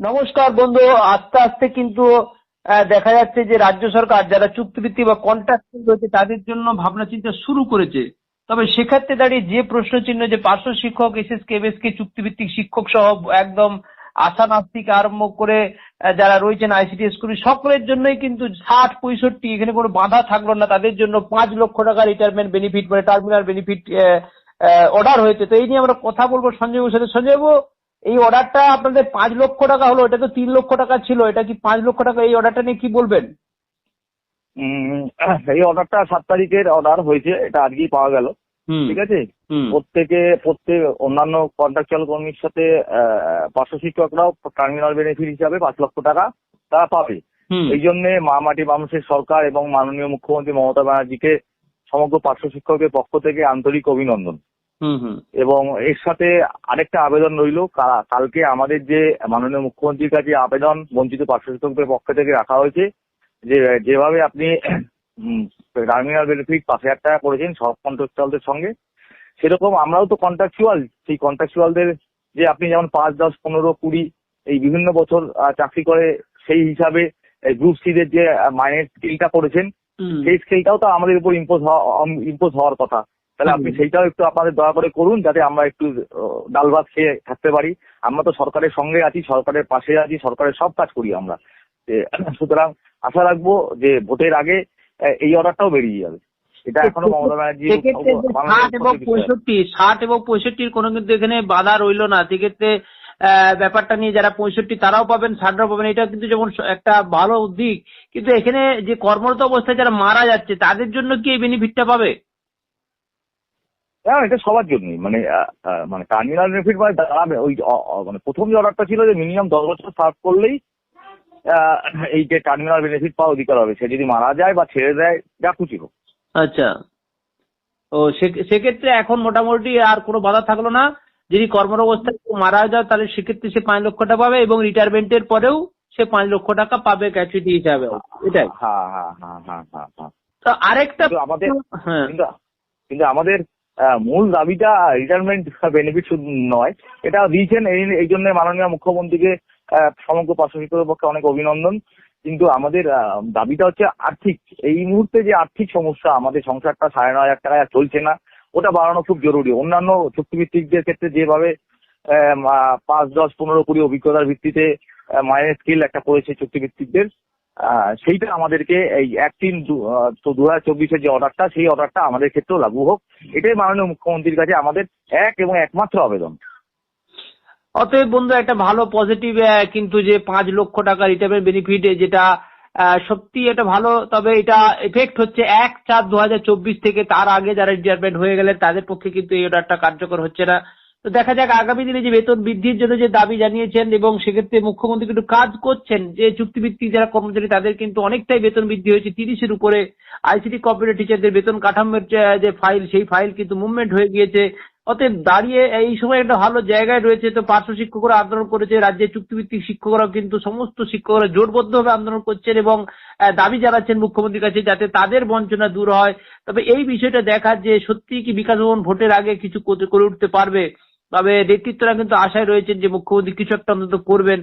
নমস্কার বন্ধু, আস্তে আস্তে কিন্তু দেখা যাচ্ছে যে রাজ্য সরকার যারা চুক্তিভিত্তিক বা কন্ট্রাক্ট রয়েছে, তাদের জন্য ভাবনা চিন্তা শুরু করেছে। তবে সেক্ষেত্রে দাঁড়িয়ে যে প্রশ্ন চিহ্ন যে পার্শ্ব শিক্ষক এস এস এসএস কেবিএসকে চুক্তিভিত্তিক শিক্ষক সহ একদম আশা নাস্তিক আরম্ভ করে যারা রয়েছেন আইসিটি স্কুল, সকলের জন্যই কিন্তু ষাট, পঁয়ষট্টি, এখানে কোনো বাধা থাকল না, তাদের জন্য পাঁচ লক্ষ টাকা রিটায়ারমেন্ট বেনিফিট মানে টার্মিনাল বেনিফিট অর্ডার হয়েছে। তো এই নিয়ে আমরা কথা বলব সঞ্জয় বাবুর সাথে। সঞ্জয় বাবু এই অর্ডারটা আপনাদের পাঁচ লক্ষ টাকা হলো এটা তো তিন লক্ষ টাকা ছিল এটা কি পাঁচ লক্ষ টাকা এই অর্ডারটা নিয়ে কি বলবেন? উম, এই অর্ডারটা সাত তারিখের অর্ডার হয়েছে এটা আজকেই পাওয়া গেল। ঠিক আছে? প্রত্যেকে প্রত্যেক অন্যান্য কন্ট্রাকচুয়াল কর্মীর সাথে পার্শ্ব শিক্ষকরাও টার্মিনাল বেনিফিট হিসাবে পাঁচ লক্ষ টাকা তারা পাবে। এই জন্য মা মাটি মানুষের সরকার এবং মাননীয় মুখ্যমন্ত্রী মমতা ব্যানার্জিকে সমগ্র পার্শ্ব শিক্ষকের পক্ষ থেকে আন্তরিক অভিনন্দন। এবং এর সাথে আরেকটা আবেদন রইল কালকে আমাদের যে মাননীয় মুখ্যমন্ত্রীর কাছে আবেদন বঞ্চিত পার্শ্ব শিক্ষকদের পক্ষ থেকে রাখা হয়েছে যে যেভাবে আপনি টার্মিনাল বেনিফিট পাঁচ হাজার টাকা করেছেন সব কন্ট্রাকচুয়ালদের সঙ্গে সেরকম আমরাও তো কন্ট্রাকচুয়াল সেই কন্ট্রাকচুয়ালদের যে আপনি যেমন পাঁচ দশ পনেরো কুড়ি এই বিভিন্ন বছর চাকরি করে সেই হিসাবে গ্রুপ সিদের যে মাইনের স্কিলটা করেছেন সেই স্কেলটাও তো আমাদের উপর ইম্পোজ ইম্পোজ হওয়ার কথা। তাহলে আপনি সেইটাও একটু আপনাদের দয়া করে করুন যাতে আমরা একটু ডাল ভাত খেয়ে থাকতে পারি। আমরা তো সরকারের সঙ্গে আছি সরকারের পাশে আছি সরকারের সব কাজ করি আমরা। সুতরাং আশা রাখব যে ভোটের আগে এই অর্ডারটাও বেরিয়ে যাবে। এটা এখনও মমতা ব্যানার্জি ষাট এবং পঁয়ষট্টি ষাট এবং পঁয়ষট্টির কোনো কিন্তু এখানে বাধা রইল না। সেক্ষেত্রে আহ, ব্যাপারটা নিয়ে যারা পঁয়ষট্টি তারাও পাবেন ষাটরাও পাবেন। এটা কিন্তু যেমন একটা ভালো দিক। কিন্তু এখানে যে কর্মরত অবস্থায় যারা মারা যাচ্ছে তাদের জন্য কি এই বেনিফিটটা পাবে? হ্যাঁ এটা সবার জন্যই। মানে মানে টার্মিনাল বেনিফিট মানে দাঁড়াবে ওই মানে প্রথম যে অর্ডারটা ছিল যে মিনিমাম দশ বছর সার্ভ করলেই এই যে টার্মিনাল বেনিফিট পাওয়ার অধিকার হবে। সে যদি মারা যায় বা ছেড়ে দেয় যা খুশি হোক। আচ্ছা। ও সেক্ষেত্রে এখন মোটামুটি আর কোনো বাধা থাকল না। যদি কর্মর অবস্থায় মারা যায় তাহলে সেক্ষেত্রে সে পাঁচ লক্ষ টাকা পাবে এবং রিটায়ারমেন্টের পরেও সে পাঁচ লক্ষ টাকা পাবে গ্র্যাচুইটি হিসাবে এটাই। হ্যাঁ হ্যাঁ হ্যাঁ হ্যাঁ হ্যাঁ হ্যাঁ। তো আরেকটা আমাদের হ্যাঁ। কিন্তু আমাদের মূল দাবিটা রিটায়ারমেন্ট বেনিফিট শুধু নয় এটা দিয়েছেন এই জন্য মাননীয় মুখ্যমন্ত্রীকে সমগ্র পার্শ্ব পক্ষে অনেক অভিনন্দন। কিন্তু আমাদের দাবিটা হচ্ছে আর্থিক। এই মুহূর্তে যে আর্থিক সমস্যা আমাদের সংসারটা সাড়ে নয় হাজার টাকায় চলছে না ওটা বাড়ানো খুব জরুরি। অন্যান্য চুক্তিভিত্তিকদের ক্ষেত্রে যেভাবে পাঁচ দশ পনেরো কুড়ি অভিজ্ঞতার ভিত্তিতে আহ, মাইনের স্কিল একটা করেছে চুক্তিভিত্তিকদের সেইটা আমাদেরকে এই এক তিন দু হাজার চব্বিশের যে অর্ডারটা, সেই অর্ডারটা আমাদের ক্ষেত্রেও লাগু হোক। এটাই মাননীয় মুখ্যমন্ত্রীর কাছে আমাদের এক এবং একমাত্র আবেদন। অতএব বন্ধু একটা ভালো পজিটিভ কিন্তু যে পাঁচ লক্ষ টাকা রিটায়ারমেন্ট বেনিফিট যেটা সত্যি এটা ভালো, তবে এটা এফেক্ট হচ্ছে এক চার দু থেকে তার আগে যারা রিটায়ারমেন্ট হয়ে গেলেন, তাদের পক্ষে কিন্তু এই অর্ডারটা কার্যকর হচ্ছে না। তো দেখা যাক আগামী দিনে যে বেতন বৃদ্ধির জন্য যে দাবি জানিয়েছেন এবং সেক্ষেত্রে মুখ্যমন্ত্রী কিন্তু কাজ করছেন, যে চুক্তিভিত্তিক যারা কর্মচারী তাদের কিন্তু অনেকটাই বেতন বৃদ্ধি হয়েছে। তিরিশের উপরে আইসিটি কম্পিউটার টিচারদের বেতন কাঠামোর যে- ফাইল সেই ফাইল কিন্তু মুভমেন্ট হয়ে গিয়েছে। অতএব দাঁড়িয়ে এই সময় একটা ভালো জায়গায় রয়েছে, তো পার্শ্ব শিক্ষকরা আন্দোলন করেছে, রাজ্যের চুক্তিভিত্তিক শিক্ষকরাও কিন্তু সমস্ত শিক্ষকরা জোটবদ্ধভাবে আন্দোলন করছেন এবং দাবি জানাচ্ছেন মুখ্যমন্ত্রীর কাছে যাতে তাদের বঞ্চনা দূর হয়। তবে এই বিষয়টা দেখা যে সত্যি কি বিকাশ ভবন ভোটের আগে কিছু করে উঠতে পারবে? তবে নেতৃত্বরা কিন্তু আশায় রয়েছেন যে মুখ্যমন্ত্রী কিছু একটা অন্তত করবেন।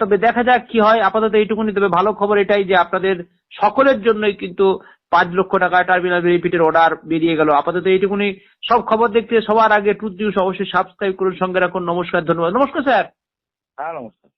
তবে দেখা যাক কি হয়। আপাতত এইটুকুনি, তবে ভালো খবর এটাই যে আপনাদের সকলের জন্যই কিন্তু পাঁচ লক্ষ টাকা টার্মিনাল বেনিফিটের অর্ডার বেরিয়ে গেল। আপাতত এইটুকুনি। সব খবর দেখতে সবার আগে টুথ নিউজ অবশ্যই সাবস্ক্রাইব করুন, সঙ্গে রাখুন। নমস্কার, ধন্যবাদ। নমস্কার, স্যার। হ্যাঁ নমস্কার।